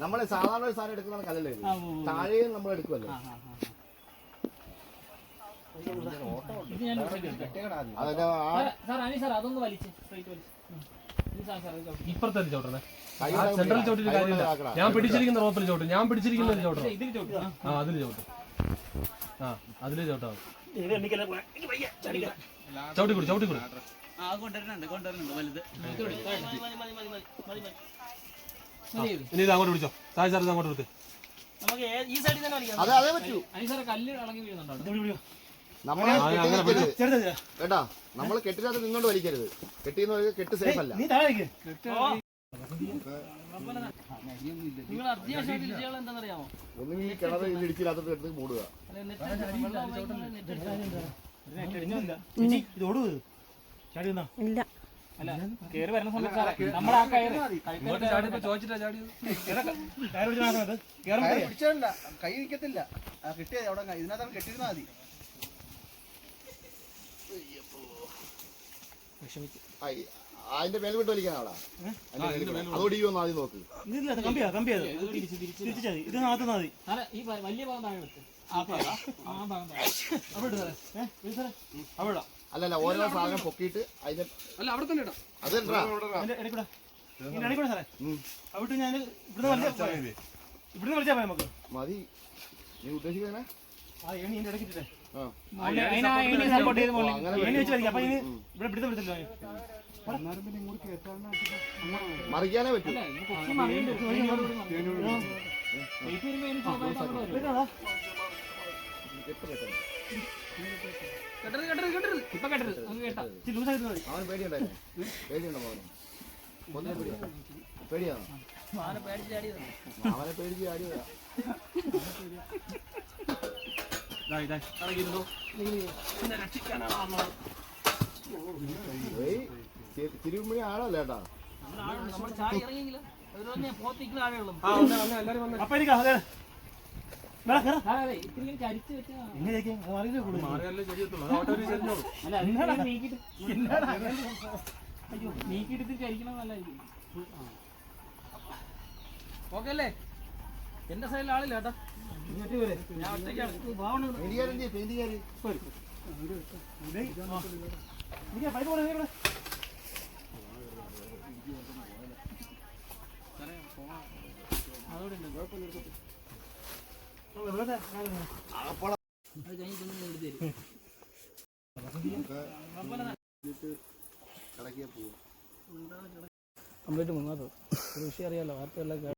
നമ്മൾ സാധാരണ ഒരു സാധനം എടുക്കുന്ന കല്ലല്ലേ ഇത്? താഴെയും നമ്മൾ എടുക്കുമല്ലോ അതൊന്ന്? വലിച്ച്. സ്ട്രൈറ്റ് വലിച്ച്. ഉം. ഈ സാർ സാർ ഇത് ചവിട്ടി. ഇപ്പുറത്തെ ചവിട്ടണേ ആ സെൻട്രൽ ചോട്ടിൽ കാര്യമില്ല. ഞാൻ പിടിച്ചിരിക്കുന്ന റോപ്പിൽ ചവിട്ടും ഞാൻ പിടിച്ചിരിക്കുന്ന ഒരു ചവിട്ടണം ആ. ആ അതിൽ ചവിട്ടും ആ അതിൽ ചവിട്ടാവും ചവിട്ടിക്കൂടി ചവിട്ടിക്കൂടി. ഇനി ഇത് അങ്ങോട്ട് പിടിച്ചോ. സായി സാർ ഇത് അങ്ങോട്ട് എടുത്ത് നമുക്ക് ഈ സൈഡിൽ തന്നെ അതെ അതെ അതേ പറ്റൂ. അതിന് സാറെ കല്ല് ഇളകി വീഴുന്നുണ്ടോ? നമ്മളെ കേട്ടാ നമ്മൾ കെട്ടിനകത്ത് നിന്നോണ്ട് വലിക്കരുത്. കെട്ടിന്ന് കെട്ട് സേഫ് അല്ല. ഒന്നുകിൽ കിണർ എടുത്ത് മൂടുക. ഇല്ല. കേറി വരുന്ന സമയത്ത് നമ്മൾ കയറ്. ചോദിച്ചിട്ടാ കൈ നിൽക്കത്തില്ല കിട്ടിയ അവിടെ ഇതിനകത്താണ് കെട്ടിയിരുന്നാ മതി. ഈ- അതിന്റെ മേൽ വിട്ട് വലിക്കാനാടാ അതോടെ ഈ ഒന്ന് ആദ്യം നോക്ക്. തിരിച്ച് തിരിച്ച് അല്ല ഈ മതി വലിയ ഭാഗം താഴെ വെക്ക് ആ ഭാഗം ആ ഭാഗം താഴെ. അവിടെ ഇട് സാറേ. ഏ, ഇട് സാറേ. അല്ലല്ല ഓരോ സാധനം പൊക്കിയിട്ട് അതിന്റെ അല്ല അവിടെ തന്നെ ഇടാം. അത് ഇടറാ. നമുക്ക്. മതി. നീ ഉദ്ദേശിക്കുന്നേ? ആ ഏണി സപ്പോർട്ട് ചെയ്ത് ഓ, മുകളിൽ അങ്ങനെ മറിക്കാനേ പറ്റൂ? കെട്ടരുത് കെട്ടരുത് കെട്ടരുത്. ഇപ്പൊ കെട്ടരുത്. അങ്ങ് കേട്ടാ. അവന് പേടിയുണ്ടായിരുന്നു പേടിയുണ്ടോ മോനെ? പേടിയാ? പേടിയാണോ? അവനെ പേടിച്ച് ചാടിയത് അവനെ പേടിച്ച് ആടിയതാ ഏയ് ചി- തിരുമണി ആളല്ല കേട്ടാ നമ്മൾ ചാടി ഇറങ്ങിയെങ്കിലും ഒരു തന്നെ പോത്തിക്കുന്ന ആളുകളും ആ വന്നേ വന്നേ എല്ലാരും വന്നേ. അതെ. ഓക്കെ അല്ലേ? എന്റെ സൈഡിൽ ആളില്ല കേട്ടാ കംപ്ലീറ്റ് ഒരു വിഷയം അറിയാലോ വാർത്തയെല്ലാം